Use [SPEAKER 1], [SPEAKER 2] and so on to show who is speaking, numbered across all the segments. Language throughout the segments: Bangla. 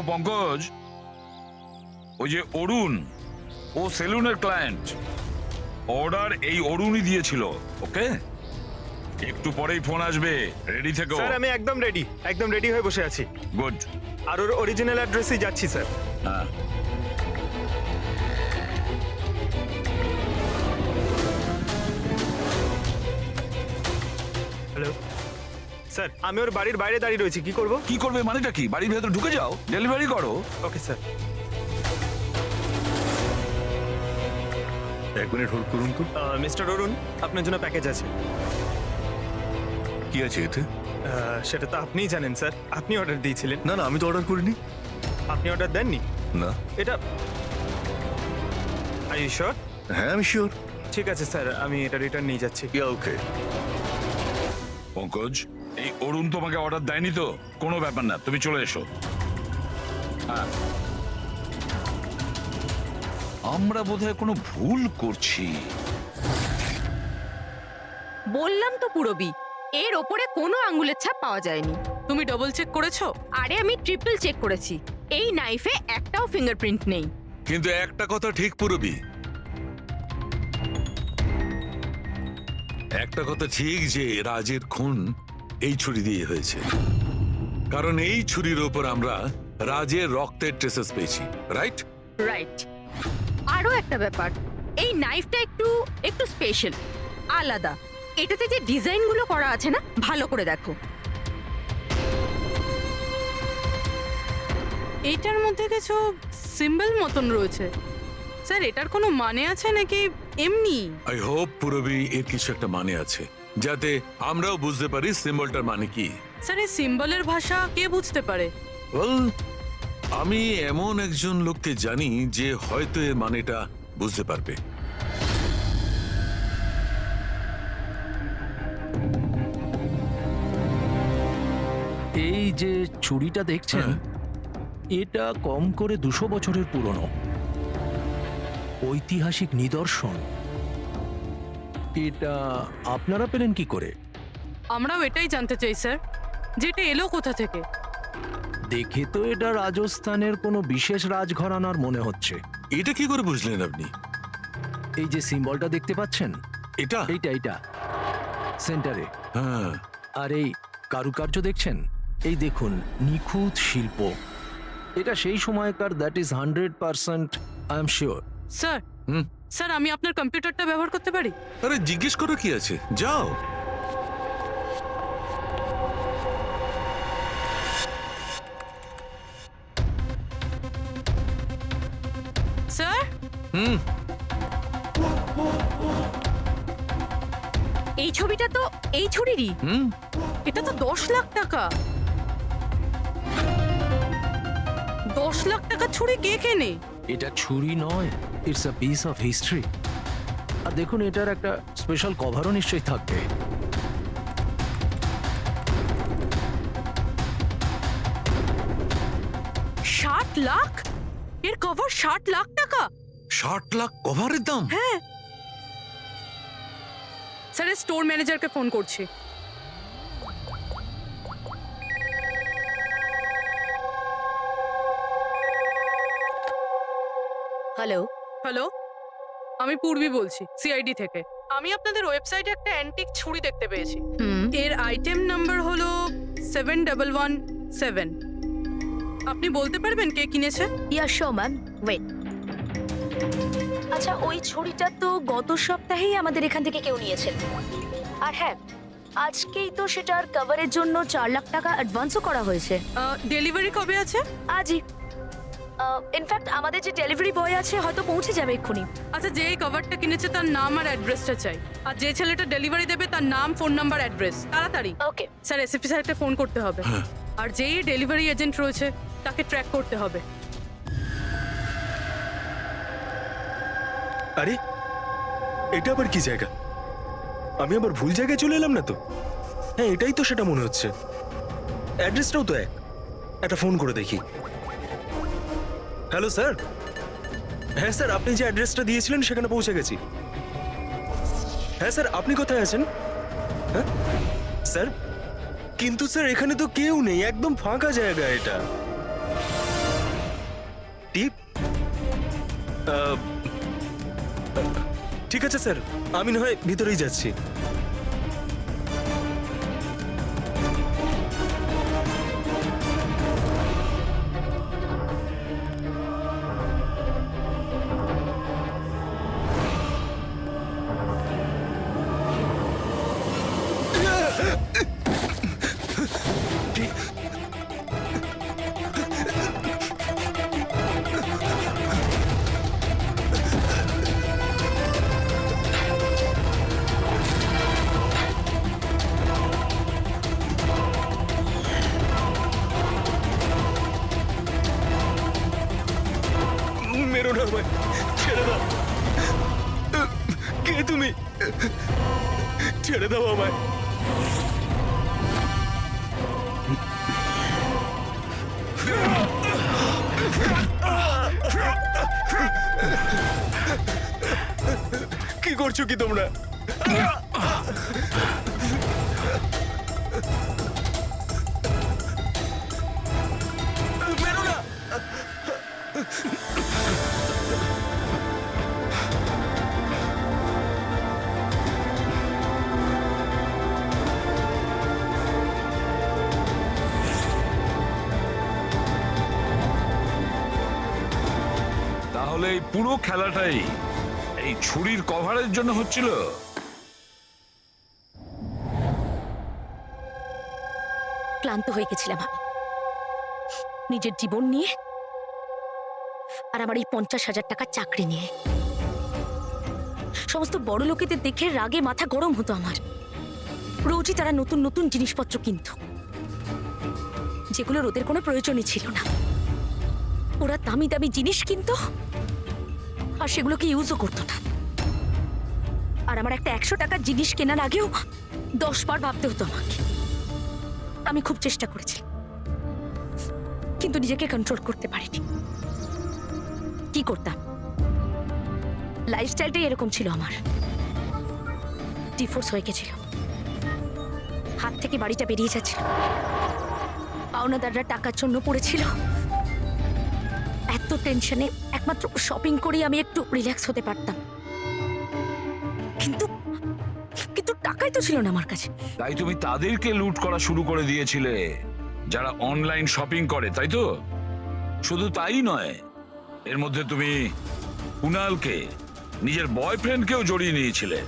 [SPEAKER 1] দেখো পঙ্কজ ওই যে অরুণ ও সেলুনের ক্লায়েন্ট অর্ডার এই অরুণই দিয়েছিল ওকে একটু পরেই ফোন আসবে রেডি থেকো।
[SPEAKER 2] স্যার আমি একদম রেডি একদম রেডি হয়ে বসে আছি।
[SPEAKER 1] গুড
[SPEAKER 2] আর ওর অরিজিনাল অ্যাড্রেসেই যাচ্ছি স্যার।
[SPEAKER 1] হ্যাঁ।
[SPEAKER 2] হ্যালো স্যার আমি ওর বাড়ির বাইরে দাঁড়িয়ে রয়েছি। কি করব?
[SPEAKER 1] কি করবে মানেটা কি? বাড়ির ভেতর ঢুকে যাও ডেলিভারি করো।
[SPEAKER 2] Okay sir.
[SPEAKER 3] এক মিনিট হোল্ড করুন তো।
[SPEAKER 2] মিস্টার অরুণ আপনার জন্য প্যাকেজ আছে।
[SPEAKER 3] কি আছে এতে?
[SPEAKER 2] আহ, সেটা তো আপনিই জানেন স্যার। আপনি অর্ডার দিয়েছিলেন।
[SPEAKER 3] না না আমি তো অর্ডার করিনি।
[SPEAKER 2] আপনি অর্ডার দেননি?
[SPEAKER 3] না।
[SPEAKER 2] এটা আই শিওর
[SPEAKER 3] হ্যাঁ আমি শিওর
[SPEAKER 2] ঠিক আছে স্যার আমি এটা রিটার্ন নিয়ে যাচ্ছি।
[SPEAKER 3] ইয়া ওকে
[SPEAKER 1] পঙ্কজ অরুণ তোমাকে অর্ডার দেয়নি তো? কোনো ব্যাপার না তুমি চলে এসো। হ্যাঁ আমরা বোধহয় কোনো ভুল করছি।
[SPEAKER 4] বললাম তো পুরবি এর ওপরে কোনো আঙ্গুলের ছাপ পাওয়া যায়নি।
[SPEAKER 5] তুমি ডবল চেক করেছ?
[SPEAKER 4] আরে আমি ট্রিপল চেক করেছি এই নাইফে একটাও ফিঙ্গারপ্রিন্ট নেই।
[SPEAKER 6] কিন্তু একটা কথা ঠিক পুরবি। একটা কথা ঠিক যে রাজের খুন এই ছুরি দিয়ে হয়েছে। কারণ এই ছুরির ওপর আমরা রাজের রক্তের ট্রেসেস পেয়েছি রাইট
[SPEAKER 4] রাইট আরও একটা ব্যাপার এই নাইফটা একটু একটু স্পেশাল আলাদা। এটাতে যে ডিজাইনগুলো করা আছে না ভালো করে দেখো।
[SPEAKER 5] এটার মধ্যে কিছু সিম্বল মতন রয়েছে। স্যার এটার কোনো মানে আছে নাকি? এমনি।
[SPEAKER 6] আই হোপ পুরবি এর কিছু একটা মানে আছে। যাতে আমরাও বুঝতে পারি সিম্বলটার মানে কি।
[SPEAKER 5] স্যার এই সিম্বলের ভাষা কে বুঝতে পারে?
[SPEAKER 6] ওয়েল আমি এমন একজন লোককে জানি যে হয়তো এর মানেটা বুঝতে পারবে।
[SPEAKER 7] এই যে ছুরিটা দেখছেন
[SPEAKER 6] হ্যাঁ।
[SPEAKER 7] এটা কম করে দুশো বছরের পুরনো। ঐতিহাসিক নিদর্শন। এটা আপনারা পেলেন কি করে?
[SPEAKER 5] আমরাও এটাই জানতে চাই স্যার। যেটা এলো কোথা থেকে?
[SPEAKER 7] দেখে তো এটা রাজস্থানের কোনো বিশেষ রাজঘরানার মনে হচ্ছে।
[SPEAKER 6] এটা কি করে বুঝলেন আপনি?
[SPEAKER 7] এই যে সিম্বলটা দেখতে পাচ্ছেন?
[SPEAKER 6] এটা?
[SPEAKER 7] এইটা এইটা। সেন্টারে।
[SPEAKER 6] হ্যাঁ।
[SPEAKER 7] আর এই কারুকার্য দেখছেন? এই দেখুন নিখুঁত শিল্প। এটা সেই সময়কার that is hundred percent I am sure
[SPEAKER 5] sir
[SPEAKER 6] hmm.
[SPEAKER 5] Sir আমি আপনার কম্পিউটারটা ব্যবহার করতে পারি?
[SPEAKER 6] আরে জিজ্ঞেস করো কি আছে। যাও।
[SPEAKER 5] স্যার?
[SPEAKER 6] হুম।
[SPEAKER 4] এই ছবিটা তো এই ছুরিরই।
[SPEAKER 6] হুম।
[SPEAKER 5] এটা তো দশ লাখ টাকা। দশ লাখ টাকা ছুরি কে কেনে?
[SPEAKER 7] এটা ছুরি নয়। It's a piece of history আর দেখুন এটার একটা স্পেশাল কভারও নিশ্চয়ই থাকবে।
[SPEAKER 5] ষাট লাখ? এর কভার ষাট লাখ টাকা?
[SPEAKER 6] ষাট লাখ কভারের দাম?
[SPEAKER 5] হ্যাঁ। স্যার স্টোর ম্যানেজারকে ফোন করছি।
[SPEAKER 4] হ্যালো
[SPEAKER 5] হ্যালো আমি পূর্বী বলছি সিআইডি থেকে। আমি আপনাদের ওয়েবসাইটে একটা অ্যান্টিক ছুরি দেখতে পেয়েছি। এর আইটেম নাম্বার হলো সেভেন ডাবল ওয়ান সেভেন আপনি বলতে পারবেন কে কিনেছে?
[SPEAKER 4] ইয়া শো ম্যাম ওয়েট আচ্ছা ওই ছুরিটা তো গত সপ্তাহেই আমাদের এখান থেকে কেউ নিয়েছে। আর হ্যাঁ আজকেই তো সেটার কভারের জন্য চার লাখ টাকা অ্যাডভান্সও করা হয়েছে।
[SPEAKER 5] ডেলিভারি কবে আছে?
[SPEAKER 4] আজই। ইনফ্যাক্ট আমাদের যে ডেলিভারি বয় আছে হয়তো পৌঁছে যাবে এক্ষুনি।
[SPEAKER 5] আচ্ছা যে এই কভারটা কিনেছে তার নাম আর অ্যাড্রেসটা চাই। আর যে ছেলেটা ডেলিভারি দেবে তার নাম ফোন নাম্বার অ্যাড্রেস তাড়াতাড়ি।
[SPEAKER 4] ওকে
[SPEAKER 5] স্যার এসএপি স্যারকে ফোন করতে হবে। আর যেই ডেলিভারি এজেন্ট রয়েছে তাকে ট্র্যাক করতে হবে।
[SPEAKER 2] আরে এটা আবার কি জায়গা? আমি আবার ভুল জায়গায় চলে এলাম না তো? হ্যাঁ এটাই তো সেটা মনে হচ্ছে। অ্যাড্রেসটাও তো এক। একটা ফোন করে দেখি। Hello, sir. হ্যাঁ স্যার, আপনি যে অ্যাড্রেসটা দিয়েছিলেন, সেখানে পৌঁছে গেছি। হ্যাঁ স্যার, আপনি কোথায় আছেন? হ্যাঁ? স্যার, কিন্তু, স্যার, এখানে তো কেউ নেই, একদম ফাঁকা জায়গা এটা। টিপ। ঠিক আছে, স্যার, আমি না হয় ভিতরেই যাচ্ছি। ছেড়ে দাও আমায়। কি করছ কি তোমরা?
[SPEAKER 1] তাহলে এই পুরো খেলাটাই এই ছুরির কভারের জন্য হচ্ছিল।
[SPEAKER 8] ক্লান্ত হয়ে গেছিলাম আমি। নিজের জীবন নিয়ে আর আমার এই পঞ্চাশ হাজার টাকার চাকরি নিয়ে। সমস্ত বড় লোকেদের দেখে রাগে মাথা গরম হতো আমার। রোজই তারা নতুন নতুন জিনিসপত্র কিনত। যেগুলোর ওদের কোনো প্রয়োজনই ছিল না। ওরা দামি দামি জিনিস কিনতো আর সেগুলোকে ইউজও করতো না। আর আমার একটা একশো টাকার জিনিস কেনার আগেও দশ বার ভাবতে হতো আমাকে। আমি খুব চেষ্টা করেছি। কিন্তু নিজেকে কন্ট্রোল করতে পারিনি। কি করতাম? লাইফস্টাইলটাই এরকম ছিল আমার। ডিফোর্স হয়ে গেছিল। হাত থেকে বাড়িটা বেরিয়ে যাচ্ছিল। পাওনাদাররা টাকার জন্য পড়েছিল। এত টেনশনে একমাত্র শপিং করেই আমি একটু রিল্যাক্স হতে পারতাম। কিন্তু কিন্তু টাকাই তো ছিল না আমার কাছে।
[SPEAKER 1] তাই তুমি তাদেরকে লুট করা শুরু করে দিয়েছিলে। যারা অনলাইন শপিং করে তাই তো? শুধু তাই নয় এর মধ্যে তুমি কুনালকে নিজের বয়ফ্রেন্ডকেও জড়িয়ে নিয়েছিলে।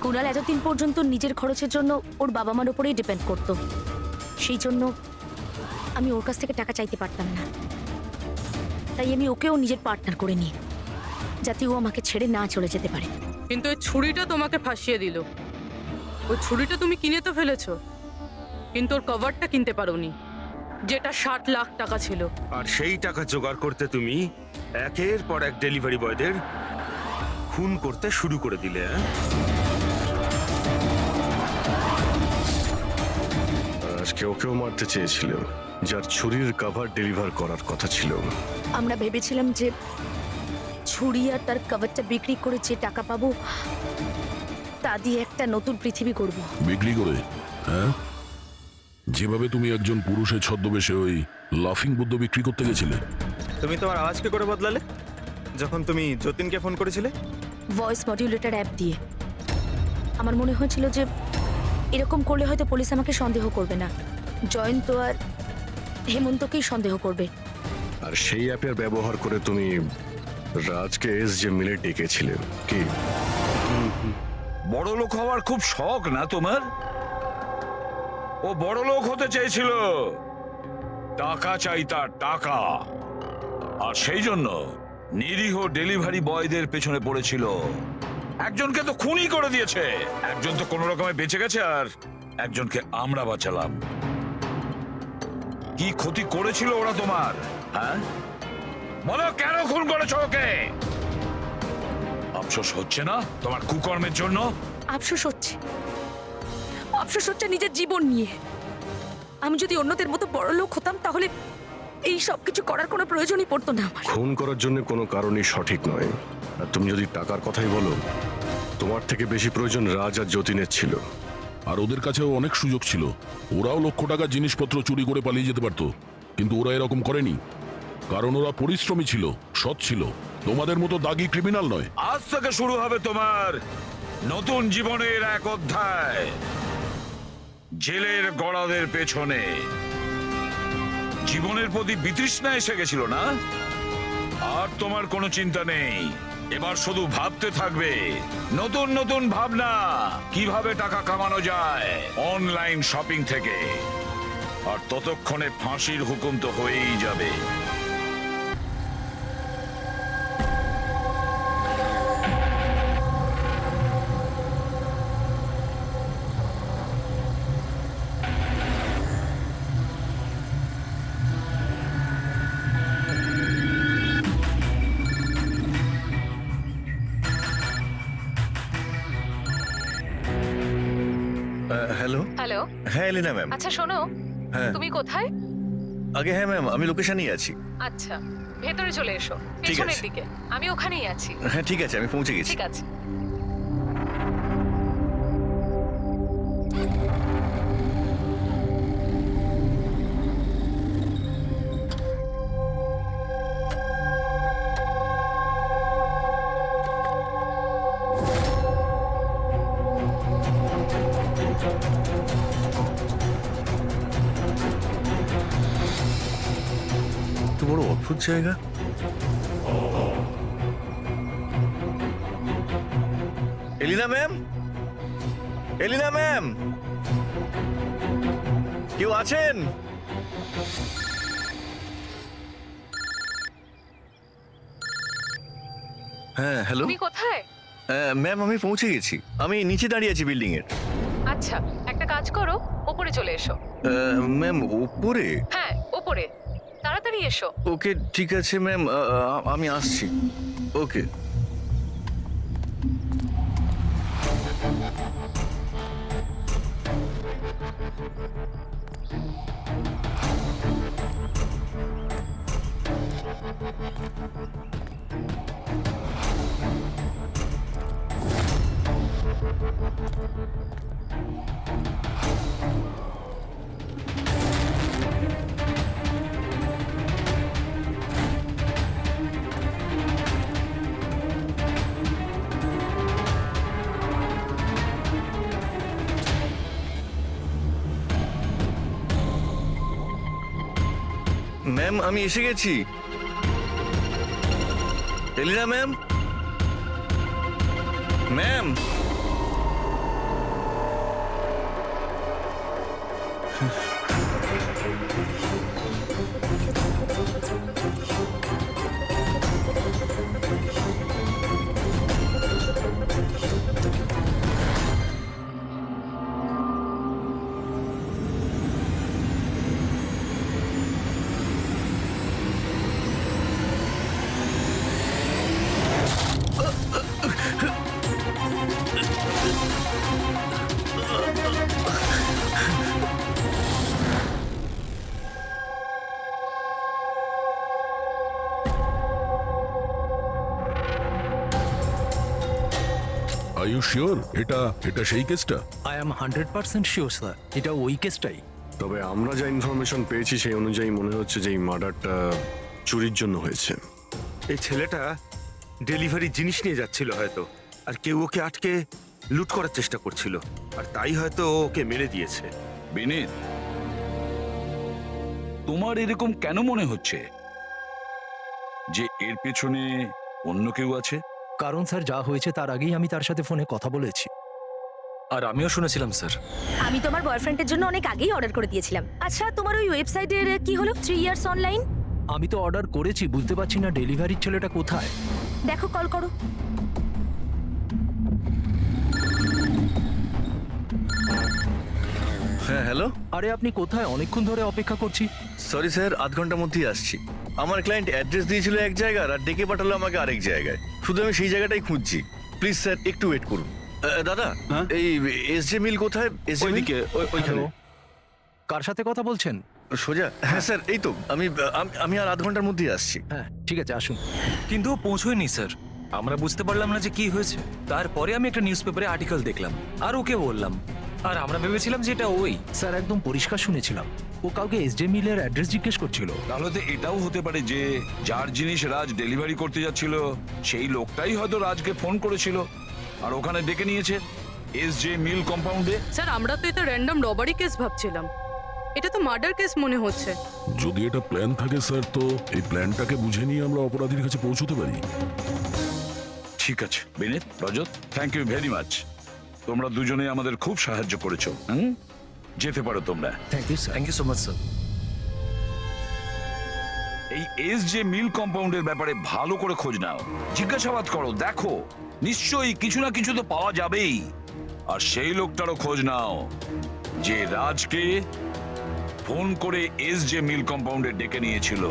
[SPEAKER 8] কুণাল এতদিন পর্যন্ত নিজের খরচের জন্য ওর বাবা মার উপরেই ডিপেন্ড করতো। সেই জন্য আমি ওর কাছ থেকে টাকা চাইতে পারতাম না। তাই আমি ওকেও নিজের পার্টনার করে নিই যাতে ও আমাকে ছেড়ে না চলে যেতে পারে।
[SPEAKER 5] কিন্তু ওই ছুরিটা তোমাকে ফাঁসিয়ে দিল। ওই ছুরিটা তুমি কিনে তো ফেলেছো কিন্তু ওর কভারটা কিনতে পারোনি যেটা ষাট লাখ টাকা ছিল।
[SPEAKER 2] আর সেই টাকা জোগাড় করতে তুমি একের পর এক ডেলিভারি বয়দের খুন করতে শুরু করে দিলে হ্যাঁ?
[SPEAKER 3] আজকে ওকেও মারতে চেয়েছিল যার ছুরির কাভার ডেলিভার করার কথা ছিল।
[SPEAKER 8] আমরা ভেবেছিলাম যে ছুরি আর তার কভারটা বিক্রি করে যে টাকা পাবো তা দিয়ে একটা নতুন পৃথিবী করব
[SPEAKER 9] বিক্রি করে? হ্যাঁ? যেভাবে তুমি একজন পুরুষের ছদ্মবেশে ওই লাফিং বুদ্ধ বিক্রি করতে গেছিলে।
[SPEAKER 2] তুমি তোমার আওয়াজ কি করে বদলালে? যখন তুমি যতীনকে ফোন করেছিলে?
[SPEAKER 8] ভয়েস মডিউলেটর অ্যাপ দিয়ে। আমার মনে হয়েছিল যে এরকম করলে হয়তো পুলিশ আমাকে সন্দেহ করবে না। জয়ন্ত আর হেমন্তকেই সন্দেহ করবে।
[SPEAKER 3] আর সেই অ্যাপের ব্যবহার করে তুমি রাজকে এস যে মিলে ডেকেছিলে কি?
[SPEAKER 1] বড় লোক হওয়ার খুব শখ না তোমার? ও বড় লোক হতে চেয়েছিল। টাকা চাই তার টাকা। আর সেই জন্য নিরীহ ডেলিভারি বয়দের পেছনে পড়েছিল। একজনকে তো খুনই করে দিয়েছে। একজন তো কোনো রকমে বেঁচে গেছে আর একজনকে আমরা বাঁচালাম। কি ক্ষতি করেছিল ওরা তোমার হ্যাঁ? বলো, কেন খুন করেছ ওকে? আফসোস হচ্ছে না তোমার কুকর্মের জন্য?
[SPEAKER 8] আফসোস হচ্ছে। আফসোস হচ্ছে নিজের জীবন নিয়ে। আমি যদি অন্যদের মতো বড় লোক হতাম, তাহলে এই সব কিছু করার কোনো প্রয়োজনই পড়তো না আমার।
[SPEAKER 3] খুন করার জন্য কোনো কারণই সঠিক নয়। আর তুমি যদি টাকার কথাই বলো তোমার থেকে বেশি প্রয়োজন রাজ আর যতীনের ছিল।
[SPEAKER 9] আর ওদের কাছেও অনেক সুযোগ ছিল। ওরাও লক্ষ টাকার জিনিসপত্র চুরি করে পালিয়ে যেতে পারতো। কিন্তু ওরা এরকম করেনি। কারণ ওরা পরিশ্রমী ছিল সৎ ছিল। তোমাদের মতো দাগি ক্রিমিনাল নয়।
[SPEAKER 1] আজ থেকে শুরু হবে তোমার নতুন জীবনের এক অধ্যায়। জেলের গড়াদের পেছনে। জীবনের প্রতি বিতৃষ্ণা এসে গেছিল না? আর তোমার কোনো চিন্তা নেই। এবার শুধু ভাবতে থাকবে, নতুন নতুন ভাবনা, কীভাবে টাকা কামানো যায় অনলাইন শপিং থেকে। আর ততক্ষণে ফাঁসির হুকুম তো হয়েই যাবে।
[SPEAKER 10] হ্যালো
[SPEAKER 11] হ্যালো
[SPEAKER 10] হ্যাঁ এলিনা ম্যাম।
[SPEAKER 11] আচ্ছা শোনো।
[SPEAKER 10] হ্যাঁ।
[SPEAKER 11] তুমি কোথায়?
[SPEAKER 10] আগে হ্যাঁ ম্যাম আমি লোকেশনেই আছি।
[SPEAKER 11] আচ্ছা ভেতরে চলে এসো
[SPEAKER 10] ঠিক
[SPEAKER 11] পেছনের
[SPEAKER 10] আছে।
[SPEAKER 11] দিকে। আমি ওখানেই আছি।
[SPEAKER 10] হ্যাঁ ঠিক আছে আমি পৌঁছে গেছি।
[SPEAKER 11] ঠিক আছে।
[SPEAKER 10] জায়গা এলিনা ম্যাম এলিনা ম্যাম কেউ আছেন? হ্যাঁ হ্যালো
[SPEAKER 11] তুমি কোথায়?
[SPEAKER 10] ম্যাম আমি পৌঁছে গেছি। আমি নিচে দাঁড়িয়ে আছি বিল্ডিং এর।
[SPEAKER 11] আচ্ছা একটা কাজ করো ওপরে চলে এসো।
[SPEAKER 10] ম্যাম উপরে
[SPEAKER 11] হ্যাঁ ওপরে। এসো।
[SPEAKER 10] ওকে ঠিক আছে ম্যাম। আমি আসছি। ওকে। ম্যাম আমি এসে গেছি। এলিনা ম্যাম ম্যাম
[SPEAKER 9] শিওর এটা এটা সেই কেসটা
[SPEAKER 7] I am hundred percent sure sir এটা ওই কেসটাই
[SPEAKER 3] তবে আমরা যা ইনফরমেশন পেয়েছি সেই অনুযায়ী মনে হচ্ছে যে এই মার্ডারটা চুরির জন্য হয়েছে।
[SPEAKER 2] এই ছেলেটা ডেলিভারি জিনিস নিয়ে যাচ্ছিল হয়তো আর কেউ ওকে আটকে লুট করার চেষ্টা করছিল আর তাই হয়তো ও ওকে মেরে দিয়েছে।
[SPEAKER 1] বিনীত তোমার এরকম কেন মনে হচ্ছে? যে এর পেছনে অন্য কেউ আছে?
[SPEAKER 7] কারণ স্যার যা হয়েছে তার আগেই আমি তার সাথে ফোনে কথা বলেছি।
[SPEAKER 2] আর আমিও শুনেছিলাম স্যার।
[SPEAKER 8] আমি তোমার বয়ফ্রেন্ডের জন্য অনেক আগেই অর্ডার করে দিয়েছিলাম। আচ্ছা তোমার ওই ওয়েবসাইটের কি হলো? থ্রি ইয়ার্স অনলাইন
[SPEAKER 7] আমি তো অর্ডার করেছি বুঝতে পারছি না ডেলিভারির ছেলেটা কোথায়।
[SPEAKER 8] দেখো কল করো।
[SPEAKER 10] হ্যাঁ হ্যালো?
[SPEAKER 7] আরে আপনি কোথায়? অনেকক্ষণ ধরে অপেক্ষা করছি।
[SPEAKER 10] সরি স্যার আধ ঘণ্টার মধ্যেই আসছি। আমার ক্লায়েন্ট অ্যাড্রেস দিয়েছিল এক জায়গার আর ডেকে পাঠালো আমাকে আরেক জায়গায়। শুধু আমি সেই জায়গাটাই খুঁজছি। প্লিজ স্যার একটু ওয়েট করুন। আহ, দাদা এই এস জে মিল কোথায়? এস জে মিল
[SPEAKER 7] হ্যালো কার সাথে কথা বলছেন?
[SPEAKER 10] সোজা। হ্যাঁ স্যার এই তো আমি আমি- আমি আর আধ ঘণ্টার মধ্যেই আসছি।
[SPEAKER 7] হ্যাঁ ঠিক আছে আসুন।
[SPEAKER 12] কিন্তু ও পৌঁছয়নি স্যার আমরা বুঝতে পারলাম না যে কি হয়েছে। তারপরে আমি একটা নিউজ পেপারে আর্টিকেল দেখলাম। আর ওকে বললাম। আর আমরা ভেবেছিলাম যে এটা ওই।
[SPEAKER 7] স্যার একদম পরিষ্কার শুনেছিলাম। ও কাউকে এস জে মিলের অ্যাড্রেস জিজ্ঞেস করছিল।
[SPEAKER 1] তাহলে তো এটাও হতে পারে যে যার জিনিস রাজ ডেলিভারি করতে যাচ্ছিল সেই লোকটাই হয়তো রাজকে ফোন করেছিল। আর ওখানে ডেকে নিয়েছে এস জে মিল কম্পাউন্ডে
[SPEAKER 5] স্যার আমরা তো এটা র্যান্ডম রবারি কেস ভাবছিলাম। এটা তো মার্ডার কেস মনে হচ্ছে।
[SPEAKER 9] যদি এটা প্ল্যান থাকে স্যার তো এই প্ল্যানটাকে বুঝে নিয়ে আমরা অপরাধীর কাছে পৌঁছতে পারি।
[SPEAKER 1] ঠিক আছে। Binit Rajat thank you very much তোমরা দুজনে আমাদের খুব সাহায্য করেছ। হুম? যেতে পারো তোমরা।
[SPEAKER 7] Thank you sir
[SPEAKER 12] thank you so much sir
[SPEAKER 1] এই এস যে মিল কম্পাউন্ডের ব্যাপারে ভালো করে খোঁজ নাও। জিজ্ঞাসাবাদ করো দেখো নিশ্চয়ই কিছু না কিছু তো পাওয়া যাবেই। আর সেই লোকটারও খোঁজ নাও যে রাজকে ফোন করে এস যে মিল কম্পাউন্ডে ডেকে নিয়েছিল।